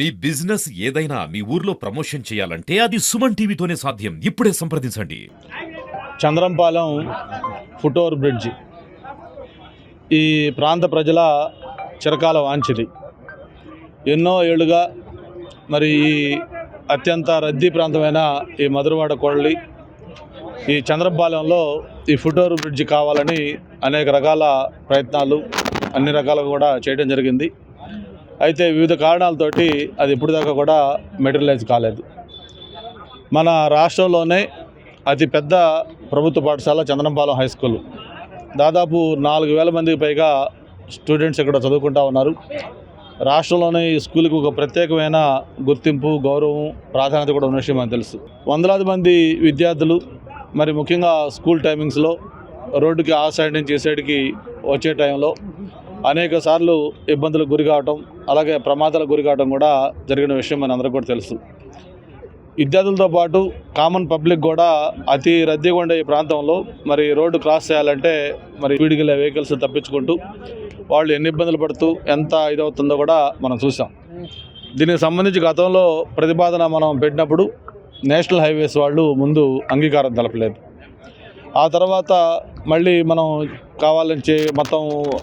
మీ business ఏదైనా మీ ఊర్లో promotion చేయాలంటే అది సుమన్ టీవీతోనే సాధ్యం. ఇప్పుడే సంప్రదించండి. Chandrampalem foot over bridge. ఈ ప్రాంత ప్రజల చిరకాల వాంఛిది. ఎన్నో ఏళ్ళుగా మరి ఈ అత్యంత రద్దీ ప్రాంతమైన ఈ మధురవాడ కొళ్ళి ఈ చంద్రంపాలెంలో ఈ ఫుటోర్ బ్రిడ్జి కావాలని అనేక రకాల ప్రయత్నాలు అన్ని రకాలుగా కూడా చేయడం జరిగింది. అయితే వివిధ కారణాలతోటి అది ఇప్పటిదాకా కూడా మెటీరియలైజ్ కాలేదు. మన రాష్ట్రంలోనే అతిపెద్ద ప్రభుత్వ పాఠశాల చంద్రంపాలెం హై స్కూల్. దాదాపు నాలుగు వేల మందికి పైగా స్టూడెంట్స్ ఇక్కడ చదువుకుంటా ఉన్నారు. రాష్ట్రంలోనే ఈ స్కూల్కి ఒక ప్రత్యేకమైన గుర్తింపు గౌరవం ప్రాధాన్యత కూడా ఉన్న విషయం మనకు తెలుసు. వందలాది మంది విద్యార్థులు మరి ముఖ్యంగా స్కూల్ టైమింగ్స్లో రోడ్డుకి ఆ సైడ్ నుంచి ఈ సైడ్కి వచ్చే టైంలో అనేక సార్లు ఇబ్బందులకు గురి కావటం అలాగే ప్రమాదాలకు గురి కావటం కూడా జరిగిన విషయం మన అందరికీ కూడా తెలుసు. విద్యార్థులతో పాటు కామన్ పబ్లిక్ కూడా అతి రద్దీగా ఉండే ఈ ప్రాంతంలో మరి రోడ్డు క్రాస్ చేయాలంటే మరి స్పీడ్కి వెహికల్స్ తప్పించుకుంటూ వాళ్ళు ఎన్ని ఇబ్బందులు పడుతూ ఎంత ఇదవుతుందో కూడా మనం చూసాం దీనికి సంబంధించి గతంలో ప్రతిపాదన మనం పెట్టినప్పుడు నేషనల్ హైవేస్ వాళ్ళు ముందు అంగీకారం తెలపలేదు. ఆ తర్వాత మళ్ళీ మనం కావాలని చే మొత్తం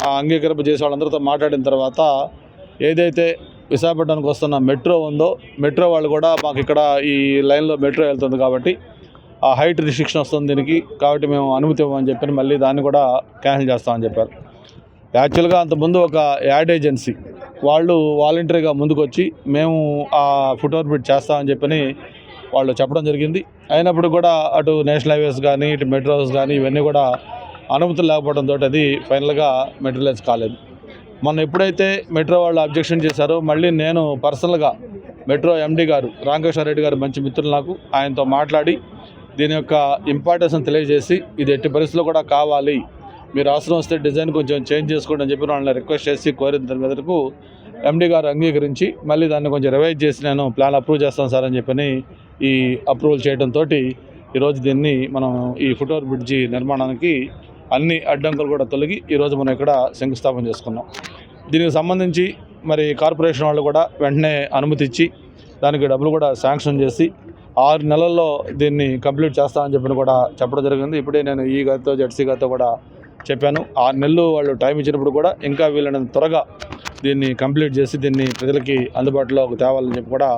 ఆ అంగీకరింప చేసే వాళ్ళందరితో మాట్లాడిన తర్వాత ఏదైతే విశాఖపట్నానికి వస్తున్న మెట్రో ఉందో మెట్రో వాళ్ళు కూడా మాకు ఇక్కడ ఈ లైన్లో మెట్రో వెళ్తుంది కాబట్టి ఆ హైట్ రిస్ట్రిక్షన్ వస్తుంది దీనికి కాబట్టి మేము అనుమతి ఇవ్వమని చెప్పి మళ్ళీ దాన్ని కూడా క్యాన్సిల్ చేస్తామని చెప్పారు. యాక్చువల్గా అంతకుముందు ఒక యాడ్ ఏజెన్సీ వాళ్ళు వాలంటరీగా ముందుకొచ్చి మేము ఆ ఫుట్ఓవర్ బ్రిడ్జ్ చేస్తామని చెప్పని వాళ్ళు చెప్పడం జరిగింది. అయినప్పుడు కూడా అటు నేషనల్ హైవేస్ కానీ ఇటు మెట్రోస్ కానీ ఇవన్నీ కూడా అనుమతులు లేకపోవడంతో అది ఫైనల్గా మెటీరియలైజ్ కాలేదు. మొన్న ఎప్పుడైతే మెట్రో వాళ్ళు అబ్జెక్షన్ చేశారో మళ్ళీ నేను పర్సనల్గా మెట్రో ఎండీ గారు రామకృష్ణారెడ్డి గారు మంచి మిత్రులు నాకు. ఆయనతో మాట్లాడి దీని యొక్క ఇంపార్టెన్స్ తెలియజేసి ఇది ఎట్టి పరిస్థితుల్లో కూడా కావాలి. మీరు అవసరం వస్తే డిజైన్ కొంచెం చేంజ్ చేసుకోండి అని చెప్పి వాళ్ళని రిక్వెస్ట్ చేసి కోరిన దాని మీదకు ఎండీ గారు అంగీకరించి మళ్ళీ దాన్ని కొంచెం రివైజ్ చేసి నేను ప్లాన్ అప్రూవ్ చేస్తాను సార్ అని చెప్పని ఈ అప్రూవల్ చేయడంతో ఈరోజు దీన్ని మనం ఈ ఫుట్ఓవర్ బ్రిడ్జి నిర్మాణానికి అన్ని అడ్డంకులు కూడా తొలగి ఈరోజు మనం ఇక్కడ శంకుస్థాపన చేసుకున్నాం. దీనికి సంబంధించి మరి కార్పొరేషన్ వాళ్ళు కూడా వెంటనే అనుమతి ఇచ్చి దానికి డబ్బులు కూడా శాంక్షన్ చేసి ఆరు నెలల్లో దీన్ని కంప్లీట్ చేస్తామని చెప్పి కూడా చెప్పడం జరిగింది. ఇప్పుడే నేను ఈ గారితో జెడ్సీ గారితో కూడా చెప్పాను. ఆరు నెలలు వాళ్ళు టైం ఇచ్చినప్పుడు కూడా ఇంకా వీళ్ళని త్వరగా దీన్ని కంప్లీట్ చేసి దీన్ని ప్రజలకి అందుబాటులోకి తేవాలని చెప్పి కూడా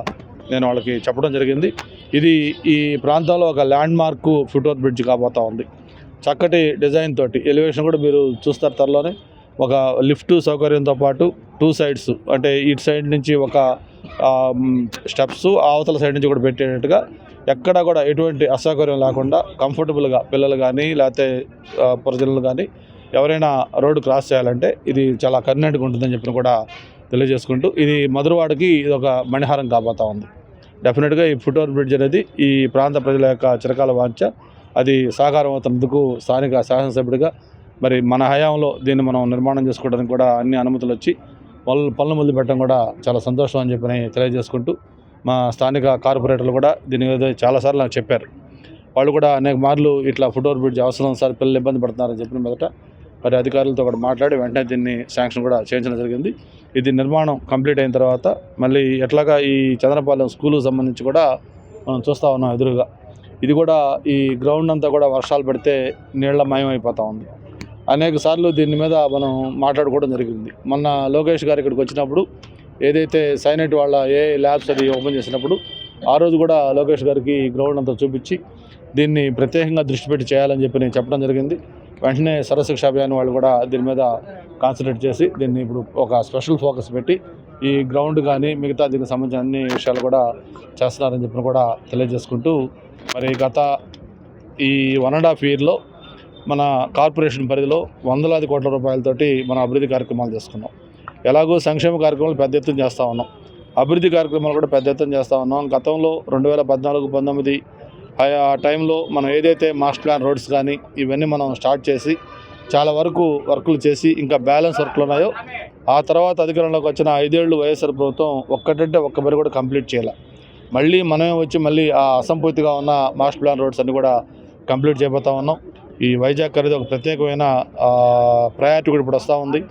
నేను వాళ్ళకి చెప్పడం జరిగింది. ఇది ఈ ప్రాంతంలో ఒక ల్యాండ్ మార్కు ఫుట్ఓవర్ బ్రిడ్జ్ కాబోతా ఉంది. చక్కటి డిజైన్ తోటి ఎలివేషన్ కూడా మీరు చూస్తారు త్వరలోనే. ఒక లిఫ్ట్ సౌకర్యంతో పాటు టూ సైడ్స్ అంటే ఇటు సైడ్ నుంచి ఒక స్టెప్స్ అవతల సైడ్ నుంచి కూడా పెట్టేటట్టుగా ఎక్కడ కూడా ఎటువంటి అసౌకర్యం లేకుండా కంఫర్టబుల్గా పిల్లలు కానీ లేకపోతే ప్రజలను ప్రజలు కానీ ఎవరైనా రోడ్డు క్రాస్ చేయాలంటే ఇది చాలా కన్వీనెంట్గా ఉంటుందని చెప్పిన కూడా తెలియజేసుకుంటూ ఇది మధురవాడకి ఇది ఒక మణిహారం కాబోతా ఉంది. డెఫినెట్గా ఈ ఫుట్ఓవర్ బ్రిడ్జ్ అనేది ఈ ప్రాంత ప్రజల యొక్క చిరకాల వాంఛ. అది సాకారం అవుతున్నందుకు స్థానిక శాసనసభ్యుడిగా మరి మన హయాంలో దీన్ని మనం నిర్మాణం చేసుకోవడానికి కూడా అన్ని అనుమతులు వచ్చి వాళ్ళు పనులు మొదలు పెట్టడం కూడా చాలా సంతోషం అని చెప్పి తెలియజేసుకుంటూ మా స్థానిక కార్పొరేటర్లు కూడా దీని మీద చాలాసార్లు నాకు చెప్పారు. వాళ్ళు కూడా అనేక మార్లు ఇట్లా ఫుట్ఓవర్ బ్రిడ్జ్ అవసరం సార్ పిల్లలు ఇబ్బంది పడుతున్నారని చెప్పిన మొదట మరి అధికారులతో కూడా మాట్లాడి వెంటనే దీన్ని శాంక్షన్ కూడా చేయించడం జరిగింది. ఇది నిర్మాణం కంప్లీట్ అయిన తర్వాత మళ్ళీ ఎట్లాగా ఈ చంద్రపాలెం స్కూలుకు సంబంధించి కూడా మనం చూస్తూ ఉన్నాం ఎదురుగా. ఇది కూడా ఈ గ్రౌండ్ అంతా కూడా వర్షాలు పడితే నీళ్ళ మయం అయిపోతూ ఉంది. అనేక సార్లు దీని మీద మనం మాట్లాడుకోవడం జరిగింది. మొన్న లోకేష్ గారు ఇక్కడికి వచ్చినప్పుడు ఏదైతే సైనెట్ వాళ్ళ ఏ ల్యాబ్స్ అది ఓపెన్ చేసినప్పుడు ఆ రోజు కూడా లోకేష్ గారికి ఈ గ్రౌండ్ అంతా చూపించి దీన్ని ప్రత్యేకంగా దృష్టి పెట్టి చేయాలని చెప్పి నేను చెప్పడం జరిగింది. వెంటనే సర్వశిక్ష అభియాన్ వాళ్ళు కూడా దీని మీద కాన్సన్ట్రేట్ చేసి దీన్ని ఇప్పుడు ఒక స్పెషల్ ఫోకస్ పెట్టి ఈ గ్రౌండ్ కానీ మిగతా దీనికి సంబంధించిన అన్ని విషయాలు కూడా చేస్తున్నారని చెప్పిన కూడా తెలియజేసుకుంటూ మరి గత ఈ వన్ అండ్ హాఫ్ ఇయర్లో మన కార్పొరేషన్ పరిధిలో వందలాది కోట్ల రూపాయలతోటి మన అభివృద్ధి కార్యక్రమాలు చేసుకున్నాం. ఎలాగో సంక్షేమ కార్యక్రమాలు పెద్ద ఎత్తున చేస్తూ ఉన్నాం. అభివృద్ధి కార్యక్రమాలు కూడా పెద్ద ఎత్తున చేస్తూ ఉన్నాం. గతంలో రెండు వేల పద్నాలుగు పంతొమ్మిది ఆ టైంలో మనం ఏదైతే మాస్టర్ ప్లాన్ రోడ్స్ కానీ ఇవన్నీ మనం స్టార్ట్ చేసి చాలా వరకు వర్కులు చేసి ఇంకా బ్యాలెన్స్ వర్క్లు ఉన్నాయో ఆ తర్వాత అధికారంలోకి వచ్చిన ఐదేళ్ళు వైఎస్ఆర్ ప్రభుత్వం ఒక్కటంటే ఒక్క పని కూడా కంప్లీట్ చేయాలి. మళ్ళీ మనమే వచ్చి మళ్ళీ ఆ అసంపూర్తిగా ఉన్న మాస్టర్ ప్లాన్ రోడ్స్ అన్ని కూడా కంప్లీట్ చేయబోతా ఉన్నాం. ఈ వైజాగ్ అనేది ఒక ప్రత్యేకమైన ప్రయారిటీ కూడా ఇప్పుడు వస్తూ ఉంది.